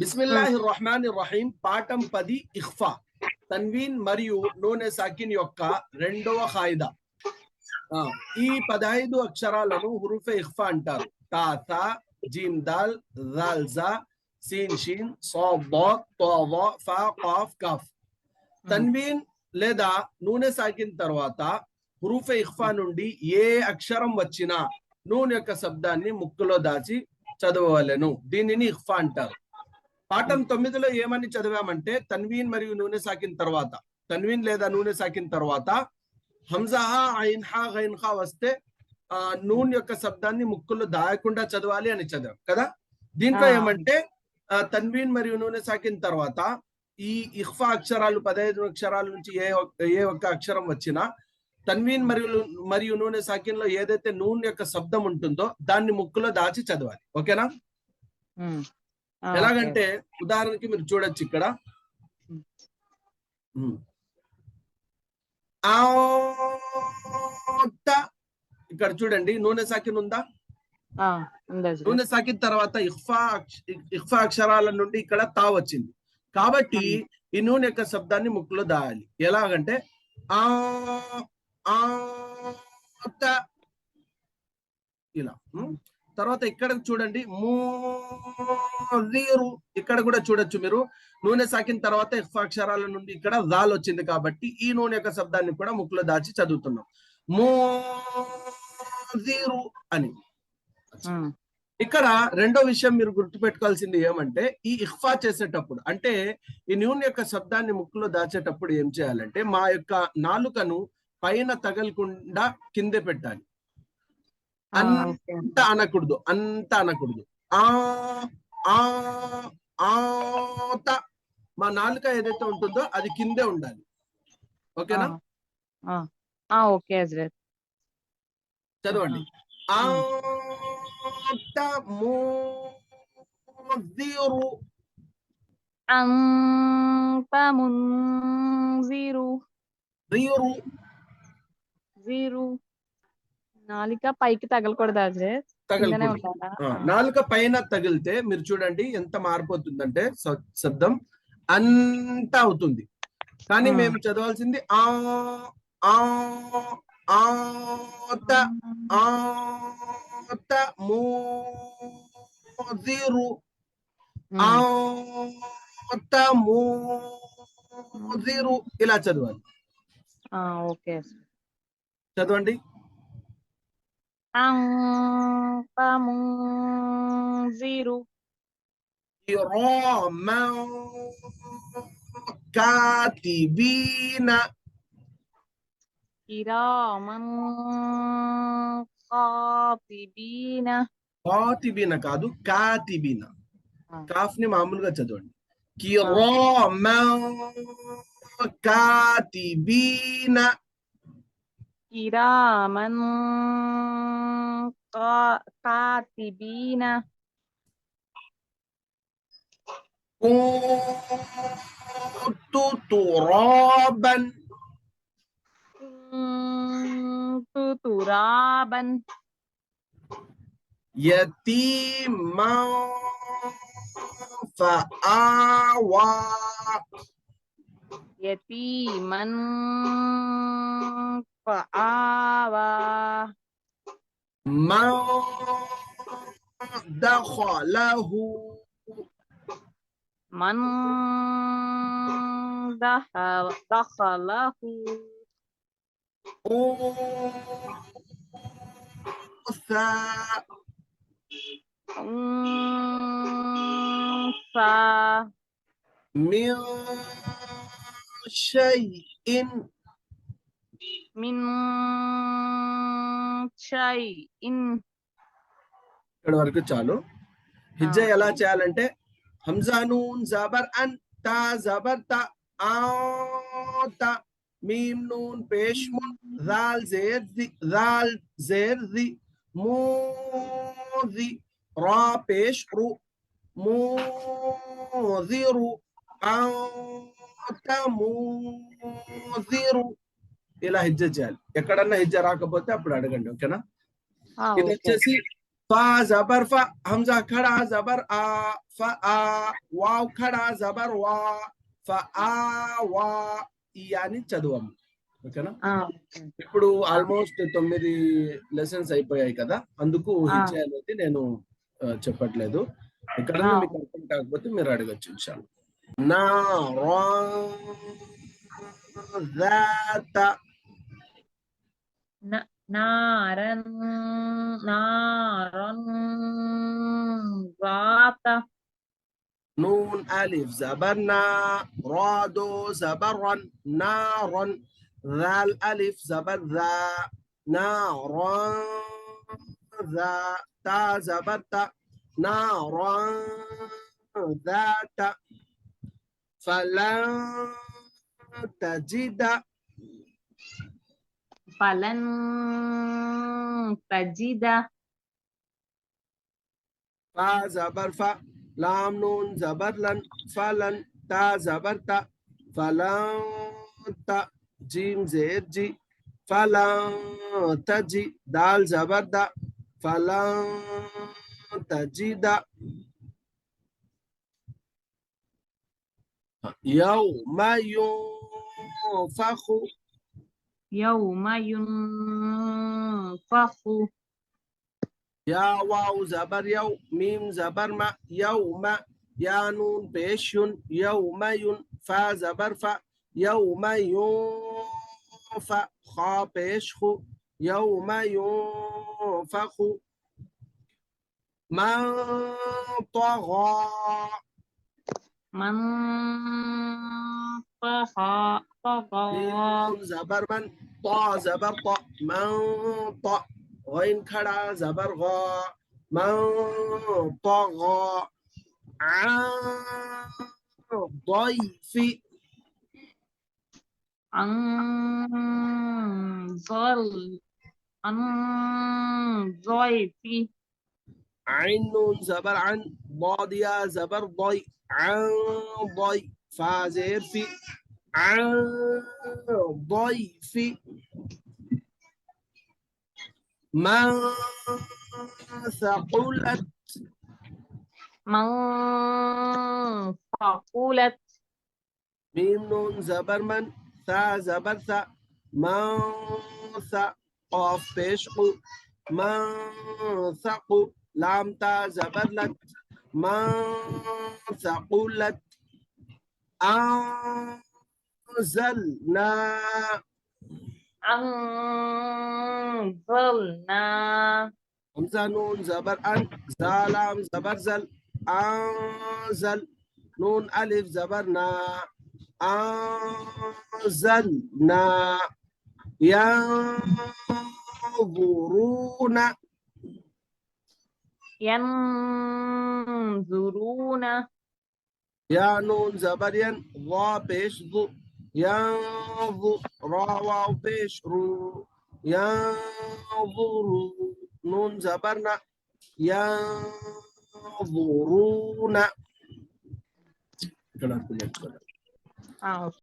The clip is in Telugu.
బిస్మిల్లాహి రహమాన్ రహీం పాఠం పది ఇఖ్ఫా. తన్వీన్ మరియు నూనె సాకిన్ యొక్క రెండవ ఖాయిదా. ఆ, ఈ పదహైదు అక్షరాలను హురుఫే ఇఖ్ఫా అంటారు. తా థా జీమ్ దాల్ దాల్ జా సీన్ షీన్ సాద్ దాద్ తా వా ఫా కాఫ్ కాఫ్. తన్వీన్ లేదా నూనె సాకిన్ తర్వాత హురూఫే ఇఖ్ఫా నుండి ఏ అక్షరం వచ్చినా నూనె యొక్క శబ్దాన్ని ముక్కులో దాచి చదవవలెను. దీనిని ఇఖ్ఫా అంటారు. పాఠం తొమ్మిదిలో ఏమని చదివామంటే తన్వీన్ మరియు నూనె సాకిన తర్వాత తన్వీన్ లేదా నూనె సాకిన తర్వాత హంజాహా ఐన్హా గైన్హా వస్తే ఆ నూన్ యొక్క శబ్దాన్ని ముక్కుల్లో దాయకుండా చదవాలి అని చదివాం కదా? దీంట్లో. ఏమంటే తన్వీన్ మరియు నూనె సాకిన తర్వాత ఈ ఇఖ్ఫా అక్షరాలు పదహైదు అక్షరాల నుంచి ఏ ఒక్క- ఏ ఒక్క అక్షరం వచ్చినా తన్వీన్ మరియు మరియు నూనె సాకిన్లో ఏదైతే నూనె యొక్క శబ్దం ఉంటుందో దాన్ని ముక్కులో దాచి చదవాలి ఓకేనా? ఎలాగంటే ఉదాహరణకి మీరు చూడొచ్చు ఇక్కడ. ఇక్కడ చూడండి నూనె సాకిన్ ఉందా. నూనె సాకిన్ తర్వాత అక్ష- ఇఖ్ఫా అక్షరాల నుండి ఇక్కడ తా వచ్చింది కాబట్టి ఈ నూనె యొక్క శబ్దాన్ని ముక్కులో దాయాలి ఎలాగంటే ఆ. ఇలా. తర్వాత ఇక్కడ చూడండి మూరు ఇక్కడ కూడా చూడొచ్చు మీరు నూనె సాకిన తర్వాత అక్షరాల నుండి ఇక్కడ దాల్ వచ్చింది కాబట్టి ఈ నూనె యొక్క శబ్దాన్ని కూడా ముక్కులో దాచి చదువుతున్నాం మోజీరు అని. ఇక్కడ రెండో విషయం మీరు గుర్తుపెట్టుకోవాల్సింది ఏమంటే ఈ ఇఖ్ఫా చేసేటప్పుడు అంటే ఈ నూనె యొక్క శబ్దాన్ని ముక్కులో దాచేటప్పుడు ఏం చేయాలంటే మా యొక్క నాలుకను పైన తగలకుండా కిందే పెట్టాలి. అంత అనకూడదు అంత అనకూడదు. ఆ ఆ ఆత మా నాలుక ఏదైతే ఉంటుందో అది కిందే ఉండాలి. ఓకేనా? ఆ, ఆ, ఓకే హజరత్ చదవండి. ఆత అంత ముంజిరు జీరు. నాలిక పైకి తగలకూడదు ఆ, నాలుక పైన తగిలితే మీరు చూడండి ఎంత మార్పు అవుతుందంటే శబ్దం అంత అవుతుంది. కానీ. మేము చదవాల్సింది ఆ ఆ ఆత ఆత ఇలా చదవాలి. ఆ, ఓకే. చదవండి. అంత ముంజిరు కిరామా కాతిబీన కిరామన్ కాతిబీన కాతిబీన కాదు కాతిబీన. కాఫ్ని మామూలుగా చదవండి కిరామా కాతిబీన kiraman katibina kuntu turaban. Kuntu turaban. Yatiman fa'awa yatiman فآوى من دخله من دخله أنثى أنثى من شيء min shay'in ఇక్కడ వరకు చాలు. హిజ్జా ఎలా చేయాలంటే హంజా నూన్ జబర్ అన్ తా జబర్ తా ఆత మీమ్ నూన్ పేష్ మున్ జాల్ జేర్ ది జాల్ జేర్ ది మూది రా పేష్ రు మూదిరు ఆత మూదిరు ఇలా హెజ్జ చేయాలి. ఎక్కడన్నా హెజ్జ రాకపోతే అప్పుడు అడగండి ఓకేనా? ఇది వచ్చేసి ఫా జబర్ ఫా హంజా ఖడా జబర్ ఆ ఫ ఆ వావ్ ఖడా జబర్ వా ఫ ఆ వా ఈ అని చదువు ఓకేనా? ఇప్పుడు ఆల్మోస్ట్ తొమ్మిది లెసన్స్ అయిపోయాయి కదా అందుకు ఊహించాలనేది నేను చెప్పట్లేదు. ఇక్కడ మీకు అర్థం కాకపోతే మీరు అడగచ్చు ఇన్షాల్ నా రా نارا ذات نون ألف زبرنا رادو زبرا نارا ذا الألف زبر ذا نارا ذا تا زبرت نارا ذات فلن تجد فلن تجد فا زبر فا لام نون زبر لن فلن تا زبر تا فلن تا جيم زير جي فلن تجي دال زبر دا فلن تجد يوم ينفخ يوم ينفخ. يا واو زبر يو ميم زبر ما يوم يا نون بيش يوم ين فا زبر فا يوم ينف خا بيش خو يوم ينفخ. من طغى. من طغى. زبر من طا زبر طا من طا غين خڑا زبر غا من طغى عن ضيف أنزل أنزل عين نون زبر عن ضاد يا زبر ضي عن ضي فازير في عن ضيف من ثقلت من ثقلت ميم نون زبر من ثا زبر ثا من ثا قاف بيشقو من ثقو لام تا زبر لت من ثقلت أنزلنا anzalna anzalna hamzah nun zabar an zalam zabar zal anzal nun alif zabar zabarna anzalna yanzuruna yanzuruna ya nun zabarian dha pesh dhu ينظر را واو بيش رو ينظر نون زبرنا ينظرون آه.